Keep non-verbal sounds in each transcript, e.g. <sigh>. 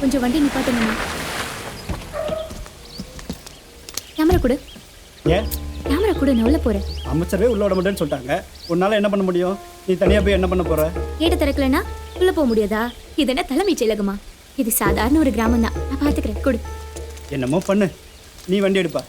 கொஞ்சம் வண்டி நிப்பாட்டுங்கம்மா கேமரா கொடு. ஏன்? கேமரா கொடு நான் உள்ள போறேன். அமைச்சரே உள்ள விட மாட்டேன்னு சொல்லிட்டாங்க. உன்னால என்ன பண்ண முடியும்? நீ தனியா போய் என்ன பண்ண போற? கேட்ட திறக்கலனா உள்ள போக முடியாதா? இது என்ன தலைமைச் செயலகமா? இது சாதாரண ஒரு கிராமம் தான் நான் பாத்துக்கிறேன் கொடு. என்னமோ பண்ணு. நீ வண்டி எடுப்பா.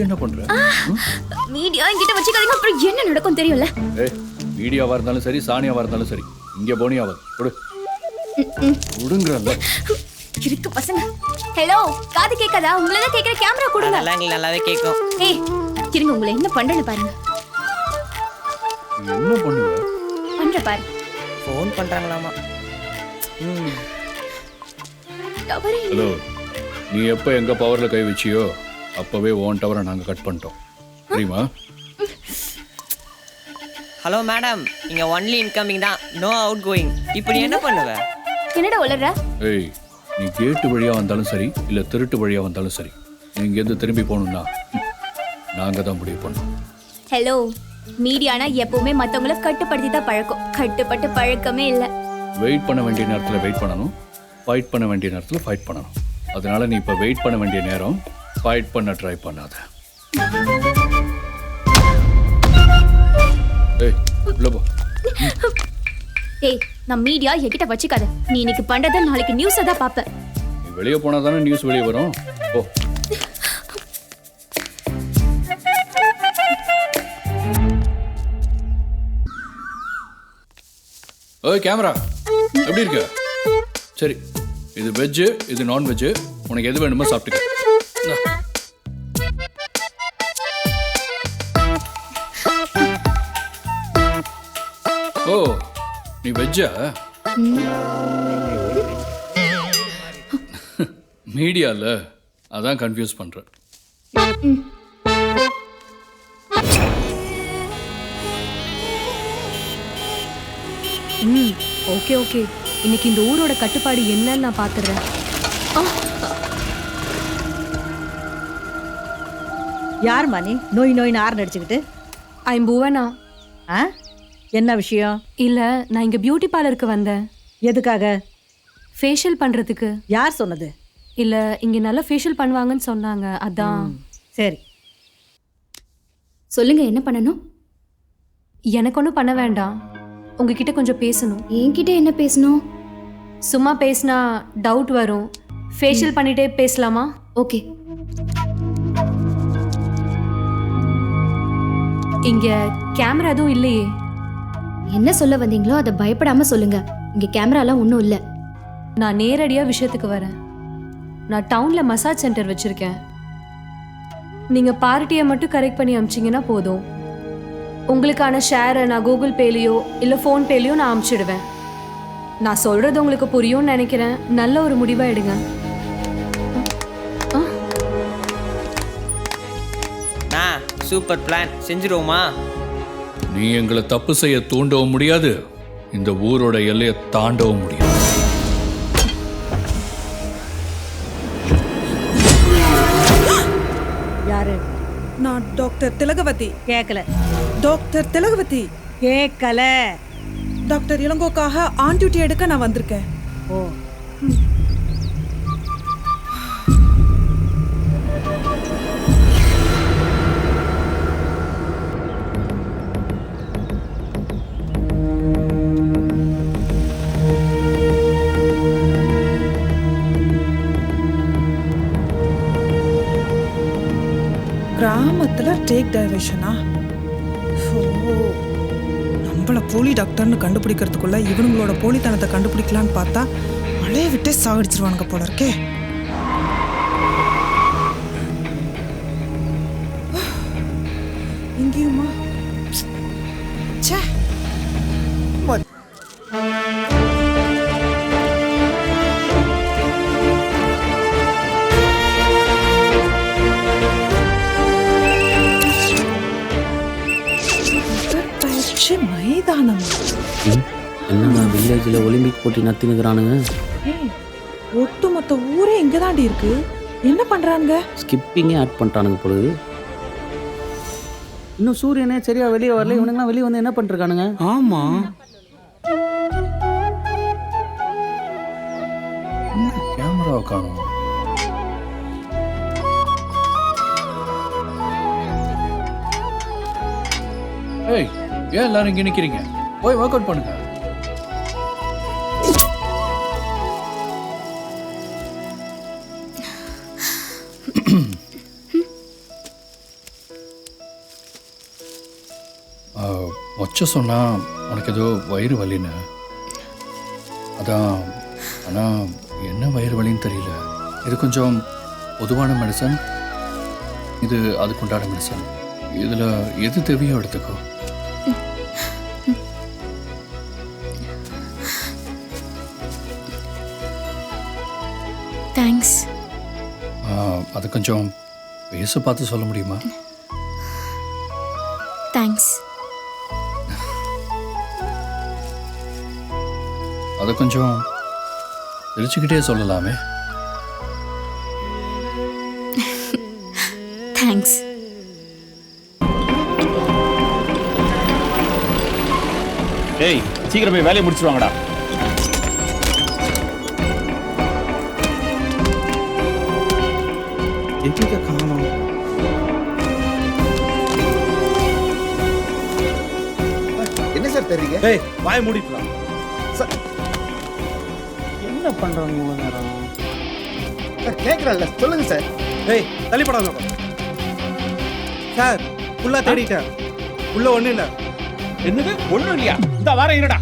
இங்க என்ன பண்ற? மீடியா என்கிட்ட வச்சுக்காதீங்க. அப்புறம் என்ன நடக்கும் தெரியும்ல? ஏய் மீடியாவா இருந்தாலும் சரி சானியாவா இருந்தாலும் சரி. இங்க போனியாவது கொடு கொடுங்கறல்ல இருக்கு பசங்க. ஹலோ காது கேட்காதா? உங்களை தான் கேட்குற கேமரா கொடுங்க. எங்களுக்கு நல்லாவே கேட்கும். ஏய் இருங்க உங்களை என்ன பண்றேன்னு பாருங்க. என்ன பண்ணுவ பண்ற பாரு. ஃபோன் பண்றாங்களாமா? ஹலோ நீ எப்ப எங்க பவர்ல கை வச்சியோ? அப்பவே ஓன் டவரை நாங்க கட் பண்ணிட்டோம். தெரியுமா ஹலோ மேடம். இங்க ஒன்லி இன்கமிங் தான். நோ அவுட் கோயிங் இப்போ நீ என்ன பண்ணுவ? என்னடா உளற ஏய் நீ கேட்டு வழியா வந்தாலும் சரி இல்ல திருட்டு வழியா வந்தாலும் சரி நீ இங்கேருந்து திரும்பி போகணும்னா நாங்க தான் முடிவு பண்ணோம். ஹலோ மீடியானா எப்பவுமே மத்தவங்கள கட்டுப்படுத்தி தான் பழக்கம். கட்டுப்பட்டு பழக்கமே இல்ல. வெயிட் பண்ண வேண்டிய நேரத்தில் வெயிட் பண்ணணும். ஃபைட் பண்ண வேண்டிய நேரத்தில் ஃபைட் பண்ணணும். அதனால நீ இப்போ வெயிட் பண்ண வேண்டிய நேரம் ஃபைட் பண்ண ட்ரை பண்ணாத. ஏய் உள்ள போ. ஏய் நான் மீடியா என்கிட்ட வச்சுக்காத. நீ இன்னைக்கு பண்றத நாளைக்கு நியூஸை தான் பாப்ப நீ வெளியே போனால் தானே நியூஸ் வெளியே வரும். போ. ஓய் கேமரா எப்படி இருக்க? சரி இது வெஜ்ஜு இது நான் வெஜ்ஜு உனக்கு எது வேணுமோ சாப்பிட்டுக்க. ஓ நீ வெஜ்ஜா? <laughs> மீடியால அதான் கன்ஃபியூஸ் பண்றேன். ம் ஓகே ஓகே. இன்னைக்கு இந்த ஊரோட கட்டுப்பாடு என்னன்னு நான் பாத்துறேன். யார் மணி? நோய் நோய்னு ஆறு நடிச்சுக்கிட்டு ஐம் புவனா. ஆ? என்ன விஷயம்? இல்ல நான் இங்க பியூட்டி பார்லருக்கு வந்தேன். எதுக்காக? ஃபேஷியல் பண்றதுக்கு. யார் சொன்னது? இல்ல இங்க நல்லா ஃபேஷியல் பண்ணுவாங்கன்னு சொன்னாங்க அதான். சரி. சொல்லுங்க என்ன பண்ணணும்? எனக்கு ஒன்றும் பண்ண வேண்டாம். உங்ககிட்ட கொஞ்சம் பேசணும். என்கிட்ட என்ன பேசணும்? சும்மா பேசினா டவுட் வரும். ஃபேஷியல் பண்ணிட்டே பேசலாமா? ஓகே. இங்க கேமரா எதுவும் இல்லையே. என்ன சொல்ல வந்தீங்களோ அதை பயப்படாம சொல்லுங்க. இங்க கேமராலாம் ஒன்றும் இல்ல. நான் நேரடியா விஷயத்துக்கு வரேன். நான் டவுன்ல மசாஜ் சென்டர் வச்சிருக்கேன். நீங்க பார்ட்டியை மட்டும் கரெக்ட் பண்ணி அமிச்சிங்கன்னா போதும். உங்களுக்கான ஷேரை நான் கூகுள் பேலையோ இல்லை ஃபோன் பேலையோ நான் அமுச்சிடுவேன். நான் சொல்றது உங்களுக்கு புரியும்னு நினைக்கிறேன். நல்ல ஒரு முடிவா எடுங்க. சூப்பர் பிளான் செஞ்சிருவோமா? நீ எங்களை தப்பு செய்ய தூண்டவும் முடியாது. இந்த ஊரோட எல்லையை தாண்டவும் முடியாது. யாரு? நான் டாக்டர் திலகவதி. கேட்கல டாக்டர் திலகவதி. கேட்கல டாக்டர் இளங்கோக்காக ஆன் டியூட்டி எடுக்க நான் வந்திருக்கேன். ஓ. மிஸ்டேக் டைவர்ஷனா நம்மளை போலி டாக்டர்னு கண்டுபிடிக்கிறதுக்குள்ள இவனுங்களோட போலித்தனத்தை கண்டுபிடிக்கலான்னு பார்த்தா மழையை விட்டே சாகடிச்சிருவானுங்க போல இருக்கே. இங்கேயுமா? என்னடா வில்லேஜில் ஒலிம்பிக் போட்டி நடத்தினுக்கிறானுங்க. ஒட்டுமொத்த ஊரே இங்க தாண்டி இருக்கு. என்ன பண்றாங்க ஸ்கிப்பிங்கே ஆட் பண்ணிட்டானுங்க பொழுது. இன்னும் சூரியனே சரியா வெளியே வரல இவனுங்களாம் வெளியே வந்து என்ன பண்ணிருக்கானுங்க ஆமா. கேமரா காணும் ஏய் ஏன் எல்லாரும் இங்கே நிற்கிறீங்க போய் ஒர்க் அவுட் பண்ணுங்க. மொச்ச சொன்னா உனக்கு ஏதோ வயிறு வலின்னு. அதான் ஆனால் என்ன வயிறு வலின்னு தெரியல. இது கொஞ்சம் பொதுவான மெடிசன் இது அதுக்குண்டான மெடிசன் இதில் எது தேவையோ எடுத்துக்கோ. அது கொஞ்சம் பேச பார்த்து சொல்ல முடியுமா? தேங்க்ஸ் அதை கொஞ்சம் சிரிச்சுக்கிட்டே சொல்லலாமே. தேங்க்ஸ் டேய் சீக்கிரம் போய் வேலையை முடிச்சிருவாங்கடா. எங்க காணும்? என்ன சார் தெரியுங்க? ஏய் வாய் மூடிக்கலாம் என்ன பண்றாங்க இவ்வளவு நேரம்? சார் கேட்கறல்ல சொல்லுங்க சார். ஏய் தள்ளிப்படாத சார் ஃபுல்லாக தேடிட்டேன். உள்ள ஒன்றும் இல்லை. என்னது? ஒண்ணும் இல்லையா? இந்த வாரம் இருடா.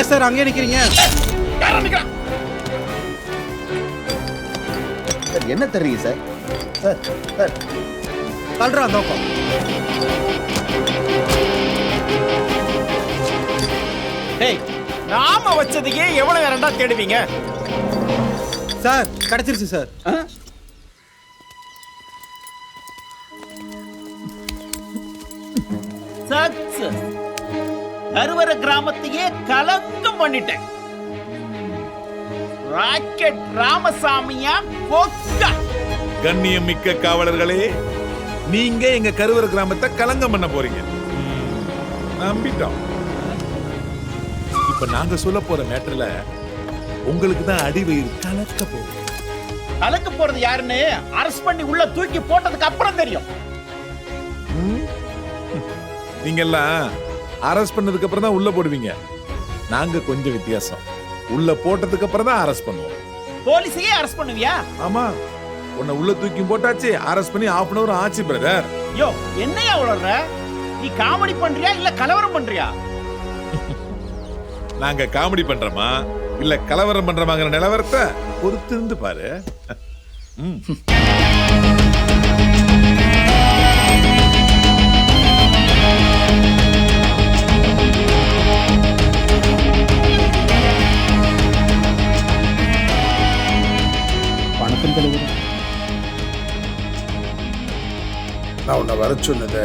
ஏன் சார் அங்கேயே நிற்கிறீங்க யாரா நிக்கிறா? சார் என்ன தெரியுங்க சார்? Sir sir. தள்ளுறா அந்த பக்கம். டேய் நாம வச்சதையே எவ்வளவு நேரம்டா தேடுவீங்க? சார் கிடச்சிருச்சு சார். சக்சஸ். கருவர கிராமத்தையே கலங்கம் பண்ணிட்டேன். ராக்கெட் ராமசாமியா கொக்கா. கண்ணியம் மிக்க காவலர்களே நீங்க எங்க கருவற கிராமத்தை கலங்கம் பண்ண போறீங்க. நம்பிட்டோம். இப்ப நாங்க சொல்ல போற மேட்டர்ல உங்களுக்கு தான் அடி வயிறு கலக்க போகுது. கலக்க போறது யாருன்னு அரஸ்ட் பண்ணி உள்ள தூக்கி போட்டதுக்கு அப்புறம் தெரியும். நீங்க எல்லாம் அரெஸ்ட் பண்ணதுக்கு அப்புறம் தான் உள்ள போடுவீங்க. நாங்க கொஞ்சம் வித்தியாசம். உள்ள போட்டதுக்கு அப்புறம் தான் அரெஸ்ட் பண்ணுவோம். போலீஸையே அரஸ்ட் பண்ணுவியா? ஆமா. உன்னை உள்ள தூக்கி போட்டாச்சு அரெஸ்ட் பண்ணி half அன் அவர் ஆச்சு பிரதர் யோ என்னையா உளற நீ காமெடி பண்றியா இல்ல கலவரம் பண்றியா? <laughs> நாங்க காமெடி பண்றோமா? இல்ல கலவரம் பண்றோமாங்கிற நிலவரத்தை பொறுத்திருந்து பாரு. <laughs> ம். வர சொன்னதை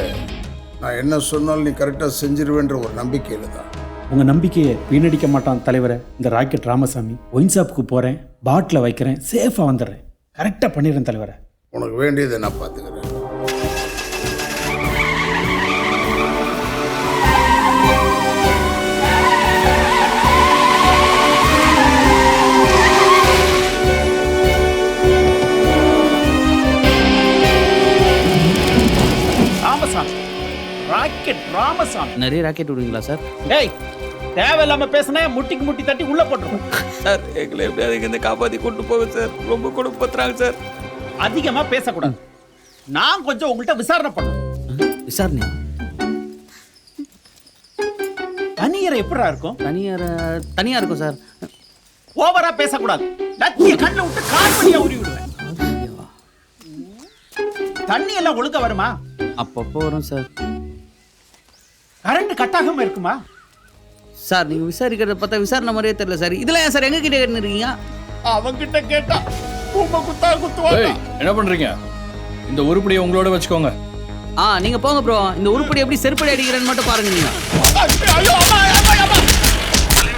நான் என்ன சொன்னாலும் நீ கரெக்டாக செஞ்சிருவேன்ற ஒரு நம்பிக்கையில் தான். உங்கள் நம்பிக்கையை வீணடிக்க மாட்டான் தலைவரை இந்த ராக்கெட் ராமசாமி. ஒயின் ஷாப்புக்கு போகிறேன் பாட்டில் வைக்கிறேன் சேஃபாக வந்துடுறேன். கரெக்டாக பண்ணிடுறேன் தலைவரை. உனக்கு வேண்டியதை நான் பார்த்துக்கிறேன். ராமசாமி நிறைய ராக்கெட் விடுவீங்களா சார் டேய் தேவையில்லாம பேசுனா முட்டிக்கு முட்டி தட்டி உள்ள போட்டுருவோம் சார் எங்களை எப்படியாவது இங்கே காப்பாற்றி கொண்டு போங்க சார். ரொம்ப கொடுப்பத்துறாங்க சார். அதிகமா பேசக்கூடாது. நான் கொஞ்சம் உங்கள்கிட்ட விசாரணை பண்ணணும். விசாரணை? தனியரை எப்படிடா இருக்கும்? தனியார் தனியாக இருக்கும் சார் ஓவரா பேசக்கூடாது. லத்திய கண்ணை விட்டு கால் வழியா உருவி விடுவேன். தண்ணி எல்லாம் ஒழுங்க வருமா? அப்பப்போ வரும் சார் கரண்ட் கட் ஆகாம இருக்குமா? சார் நீங்க விசாரிக்கிறத பார்த்தா விசாரணை மாதிரியே தெரியல சார் இதெல்லாம் ஏன் சார் எங்க கிட்ட இருக்கீங்க அவங்கிட்ட கேட்டா உங்க குத்தா குத்துவாங்க ஏய் என்ன பண்றீங்க? இந்த உருப்படியை உங்களோட வச்சுக்கோங்க. ஆ நீங்க போங்க ப்ரோ இந்த உருப்படி எப்படி செருப்படி அடிக்கிறேன்னு மட்டும் பாருங்க நீங்க.